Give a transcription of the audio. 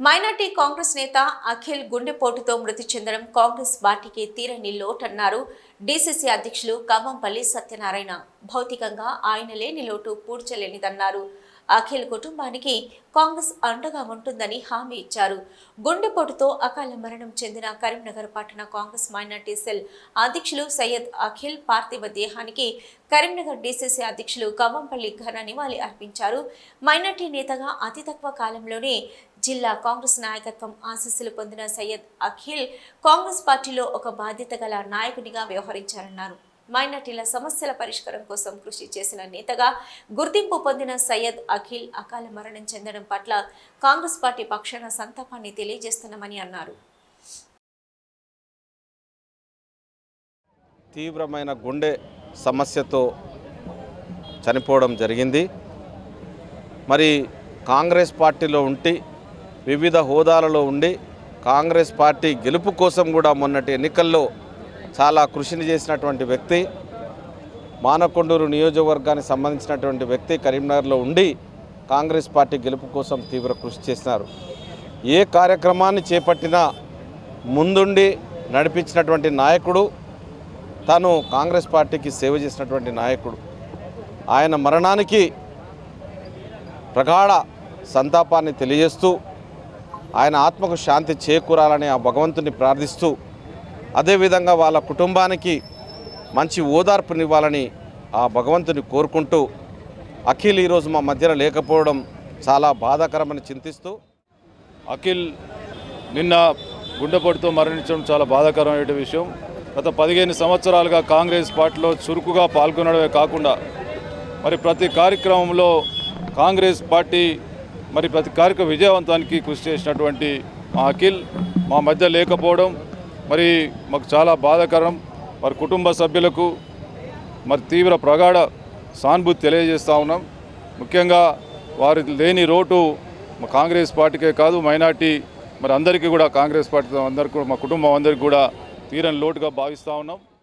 Minority Congress నేత అఖిల్ గుండెపోటుతో మృతి చెందడం కాంగ్రెస్ పార్టీకి తీరని లోటన్నారు. డీసీసీ అధ్యక్షులు కమ్మంపల్లి సత్యనారాయణ భౌతికంగా ఆయన లేని లోటు పూడ్చలేనిదన్నారు. అఖిల్ కుటుంబానికి కాంగ్రెస్ అండగా ఉంటుందని హామీ ఇచ్చారు. గుండెపోటుతో అకాల మరణం చెందిన కరీంనగర్ పట్టణ కాంగ్రెస్ మైనార్టీ సెల్ అధ్యక్షులు సయ్యద్ అఖిల్ పార్థివ దేహానికి కరీంనగర్ డీసీసీ అధ్యక్షులు కవ్వంపల్లి ఘన నివాళి అర్పించారు. మైనార్టీ నేతగా అతి తక్కువ కాలంలోనే జిల్లా కాంగ్రెస్ నాయకత్వం ఆశీస్సులు పొందిన సయ్యద్ అఖిల్ కాంగ్రెస్ పార్టీలో ఒక బాధ్యత గల నాయకునిగా వ్యవహరించారన్నారు. మైనార్టీల సమస్యల పరిష్కారం కోసం కృషి చేసిన నేతగా గుర్తింపు పొందిన సయ్యద్ అఖిల్ అకాల మరణం చెందడం పట్ల కాంగ్రెస్ పార్టీ పక్షాన సంతాపాన్ని తెలియజేస్తున్నామని అన్నారు. తీవ్రమైన గుండె సమస్యతో చనిపోవడం జరిగింది. మరి కాంగ్రెస్ పార్టీలో ఉండి వివిధ హోదాలలో ఉండి కాంగ్రెస్ పార్టీ గెలుపు కోసం కూడా మొన్నటి ఎన్నికల్లో చాలా కృషిని చేసినటువంటి వ్యక్తి మానకొండూరు నియోజకవర్గానికి సంబంధించినటువంటి వ్యక్తి కరీంనగర్లో ఉండి కాంగ్రెస్ పార్టీ గెలుపు కోసం తీవ్ర కృషి చేసినారు. ఏ కార్యక్రమాన్ని చేపట్టినా ముందుండి నడిపించినటువంటి నాయకుడు తాను కాంగ్రెస్ పార్టీకి సేవ చేసినటువంటి నాయకుడు. ఆయన మరణానికి ప్రగాఢ సంతాపాన్ని తెలియజేస్తూ ఆయన ఆత్మకు శాంతి చేకూరాలని ఆ భగవంతుని ప్రార్థిస్తూ అదేవిధంగా వాళ్ళ కుటుంబానికి మంచి ఓదార్పునివ్వాలని ఆ భగవంతుని కోరుకుంటూ అఖిల్ ఈరోజు మా మధ్యన లేకపోవడం చాలా బాధాకరమని చింతిస్తూ అఖిల్ నిన్న గుండెపోటుతో మరణించడం చాలా బాధాకరమైన విషయం. గత పదిహేను సంవత్సరాలుగా కాంగ్రెస్ పార్టీలో చురుకుగా పాల్గొనడమే కాకుండా మరి ప్రతి కార్యక్రమంలో కాంగ్రెస్ పార్టీ మరి ప్రతి కార్యక్రమ విజయవంతానికి కృషి చేసినటువంటి మా అఖిల్ మా మధ్య లేకపోవడం మరి మాకు చాలా బాధాకరం. మరి కుటుంబ సభ్యులకు మరి తీవ్ర ప్రగాఢ సానుభూతి తెలియజేస్తూ ఉన్నాం. ముఖ్యంగా వారి లేని రోటు మా కాంగ్రెస్ పార్టీకే కాదు మైనార్టీ మరి అందరికీ కూడా కాంగ్రెస్ పార్టీ అందరికీ కూడా మా కుటుంబం అందరికీ కూడా తీరని లోటుగా భావిస్తూ ఉన్నాం.